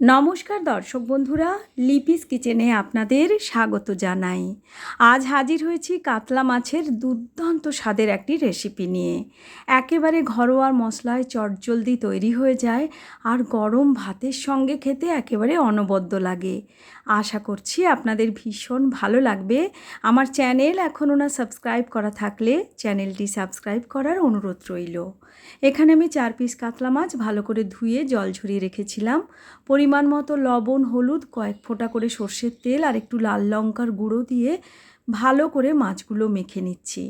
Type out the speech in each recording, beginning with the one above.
নমস্কার দর্শক বন্ধুরা, লিপিস কিচেনে আপনাদের স্বাগত জানাই। আজ হাজির হয়েছি কাতলা মাছের দুর্দান্ত স্বাদের একটি রেসিপি নিয়ে। একেবারে ঘরোয়া মশলায় চটজলদি তৈরি হয়ে যায় আর গরম ভাতের সঙ্গে খেতে একেবারে অনবদ্য লাগে। আশা করছি আপনাদের ভীষণ ভালো লাগবে। আমার চ্যানেল এখনও না সাবস্ক্রাইব করা থাকলে চ্যানেলটি সাবস্ক্রাইব করার অনুরোধ রইল। এখানে আমি চার পিস কাতলা মাছ ভালো করে ধুয়ে জল ঝরিয়ে রেখেছিলাম। পরিমাণ মতো লবণ, হলুদ, কয়েক ফোঁটা করে সর্ষের তেল আর একটু লাল লঙ্কার গুঁড়ো দিয়ে ভালো করে মাছগুলো মেখে নিচ্ছি।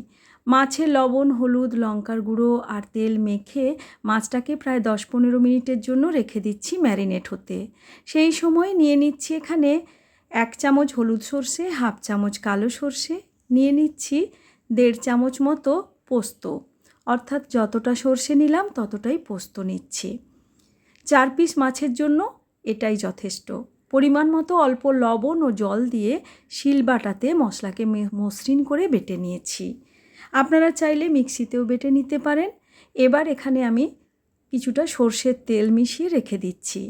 মাছে লবণ, হলুদ, লঙ্কার গুঁড়ো আর তেল মেখে মাছটাকে প্রায় দশ পনেরো মিনিটের জন্য রেখে দিচ্ছি ম্যারিনেট হতে। সেই সময় নিয়ে নিচ্ছি এখানে এক চামচ হলুদ সর্ষে, হাফ চামচ কালো সর্ষে, নিয়ে নিচ্ছি দেড় চামচ মতো পোস্ত। অর্থাৎ যতটা সর্ষে নিলাম ততটাই পোস্ত নিচ্ছি। চার পিস মাছের জন্য এটাই যথেষ্ট। পরিমাণ মতো অল্প লবণ ও জল দিয়ে শিলবাটাতে মশলাকে মসৃণ করে বেটে নিয়েছি। আপনারা চাইলে মিক্সিতেও বেটে নিতে পারেন। এবার এখানে আমি কিছুটা সর্ষের তেল মিশিয়ে রেখে দিচ্ছি।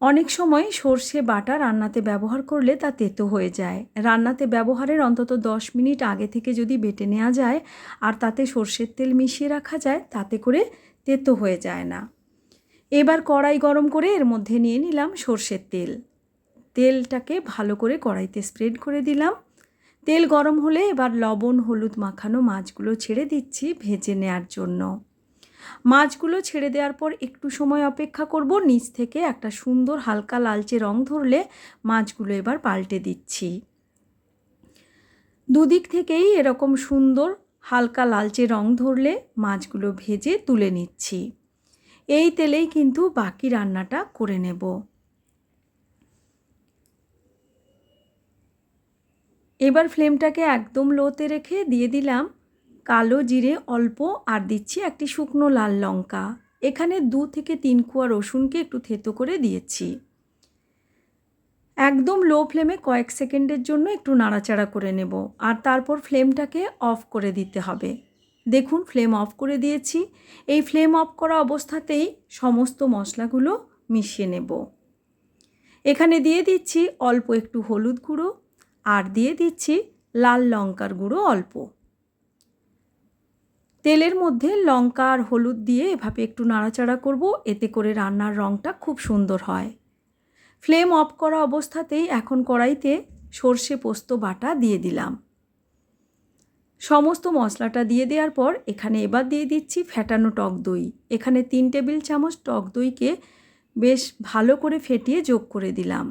অনেক সময় সর্ষে বাটা রান্নাতে ব্যবহার করলে তা তেতো হয়ে যায়। রান্নাতে ব্যবহারের অন্তত দশ মিনিট আগে থেকে যদি বেটে নেওয়া যায় আর তাতে সর্ষের তেল মিশিয়ে রাখা যায়, তাতে করে তেতো হয়ে যায় না। এবার কড়াই গরম করে এর মধ্যে নিয়ে নিলাম সর্ষের তেল। তেলটাকে ভালো করে কড়াইতে স্প্রেড করে দিলাম। তেল গরম হলে এবার লবণ, হলুদ মাখানো মাছগুলো ছেড়ে দিচ্ছি ভেজে নেওয়ার জন্য। মাছগুলো ছেড়ে দেওয়ার পর একটু সময় অপেক্ষা করব। নিচ থেকে একটা সুন্দর হালকা লালচে রং ধরলে মাছগুলো এবার পাল্টে দিচ্ছি। দুদিক থেকেই এরকম সুন্দর হালকা লালচে রং ধরলে মাছগুলো ভেজে তুলে নিচ্ছি। এই তেলেই কিন্তু বাকি রান্নাটা করে নেব। এবার ফ্লেমটাকে একদম লোতে রেখে দিয়ে দিলাম কালো জিরে, অল্প, আর দিচ্ছি একটি শুকনো লাল লঙ্কা। এখানে দু থেকে তিন কুয়া রসুনকে একটু থেতো করে দিয়েছি। একদম লো ফ্লেমে কয়েক সেকেন্ডের জন্য একটু নাড়াচাড়া করে নেব, আর তারপর ফ্লেমটাকে অফ করে দিতে হবে। দেখুন ফ্লেম অফ করে দিয়েছি। এই ফ্লেম অফ করা অবস্থাতেই সমস্ত মশলাগুলো মিশিয়ে নেব। এখানে দিয়ে দিচ্ছি অল্প একটু হলুদ গুঁড়ো আর দিয়ে দিচ্ছি লাল লঙ্কার গুঁড়ো অল্প। তেলের মধ্যে লঙ্কা আর হলুদ দিয়ে এভাবে একটু নাড়াচাড়া করব, এতে করে রান্নার রঙটা খুব সুন্দর হয়। ফ্লেম অফ করা অবস্থাতেই এখন কড়াইতে সর্ষে পোস্ত বাটা দিয়ে দিলাম। সমস্ত মশলাটা দিয়ে দেওয়ার পর এখানে এবার দিয়ে দিচ্ছি ফ্যাটানো টক দই। এখানে তিন টেবিল চামচ টক দইকে বেশ ভালো করে ফেটিয়ে যোগ করে দিলাম।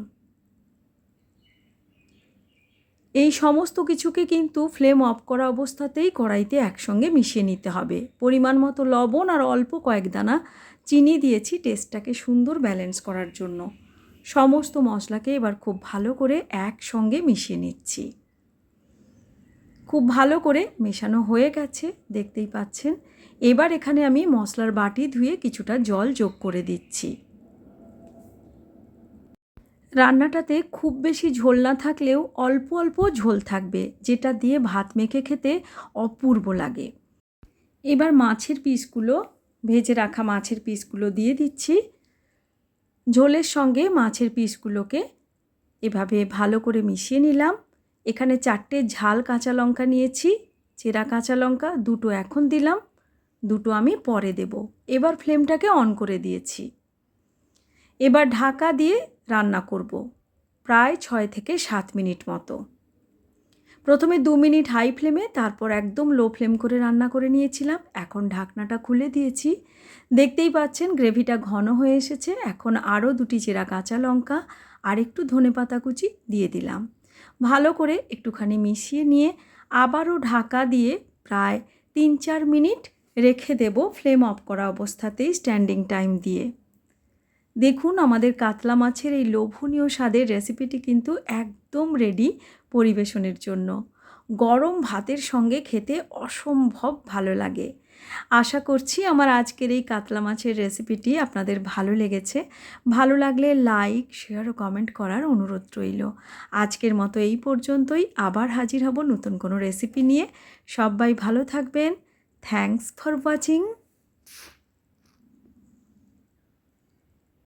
এই সমস্ত কিছুকে কিন্তু ফ্লেম অফ করা অবস্থাতেই কড়াইতে একসঙ্গে মিশিয়ে নিতে হবে। পরিমাণ মতো লবণ আর অল্প কয়েক দানা চিনি দিয়েছি টেস্টটাকে সুন্দর ব্যালেন্স করার জন্য। সমস্ত মশলাকে এবার খুব ভালো করে একসঙ্গে মিশিয়ে নিচ্ছি। খুব ভালো করে মেশানো হয়ে গেছে, দেখতেই পাচ্ছেন। এবার এখানে আমি মশলার বাটি ধুয়ে কিছুটা জল যোগ করে দিচ্ছি। রান্নাটাতে খুব বেশি ঝোল না থাকলেও অল্প অল্প ঝোল থাকবে, যেটা দিয়ে ভাত মেখে খেতে অপূর্ব লাগে। এবার মাছের পিসগুলো, ভেজে রাখা মাছের পিসগুলো দিয়ে দিচ্ছি। ঝোলের সঙ্গে মাছের পিসগুলোকে এভাবে ভালো করে মিশিয়ে নিলাম। এখানে চারটে ঝাল কাঁচা লঙ্কা নিয়েছি, চেরা কাঁচা লঙ্কা দুটো এখন দিলাম, দুটো আমি পরে দেব। এবার ফ্লেমটাকে অন করে দিয়েছি। এবার ঢাকা দিয়ে রান্না করব, প্রায় ছয় থেকে সাত মিনিট মতো। প্রথমে দু মিনিট হাই ফ্লেমে, তারপর একদম লো ফ্লেম করে রান্না করে নিয়েছিলাম। এখন ঢাকনাটা খুলে দিয়েছি। দেখতেই পাচ্ছেন গ্রেভিটা ঘন হয়ে এসেছে। এখন আরও দুটি চেরা কাঁচা লঙ্কা আর একটু ধনে পাতা কুচি দিয়ে দিলাম। ভালো করে একটুখানি মিশিয়ে নিয়ে আবারও ঢাকা দিয়ে প্রায় তিন চার মিনিট রেখে দেব ফ্লেম অফ করা অবস্থাতেই স্ট্যান্ডিং টাইম দিয়ে। দেখুন আমাদের কাতলা মাছের এই লোভনীয় স্বাদের রেসিপিটি কিন্তু একদম রেডি পরিবেশনের জন্য। গরম ভাতের সঙ্গে খেতে অসম্ভব ভালো লাগে। আশা করছি আমার আজকের এই কাতলা মাছের রেসিপিটি আপনাদের ভালো লেগেছে। ভালো লাগলে লাইক শেয়ার ও কমেন্ট করার অনুরোধ রইল। আজকের মতো এই পর্যন্তই। আবার হাজির হব নতুন কোনো রেসিপি নিয়ে। সবাই ভালো থাকবেন। Thanks for watching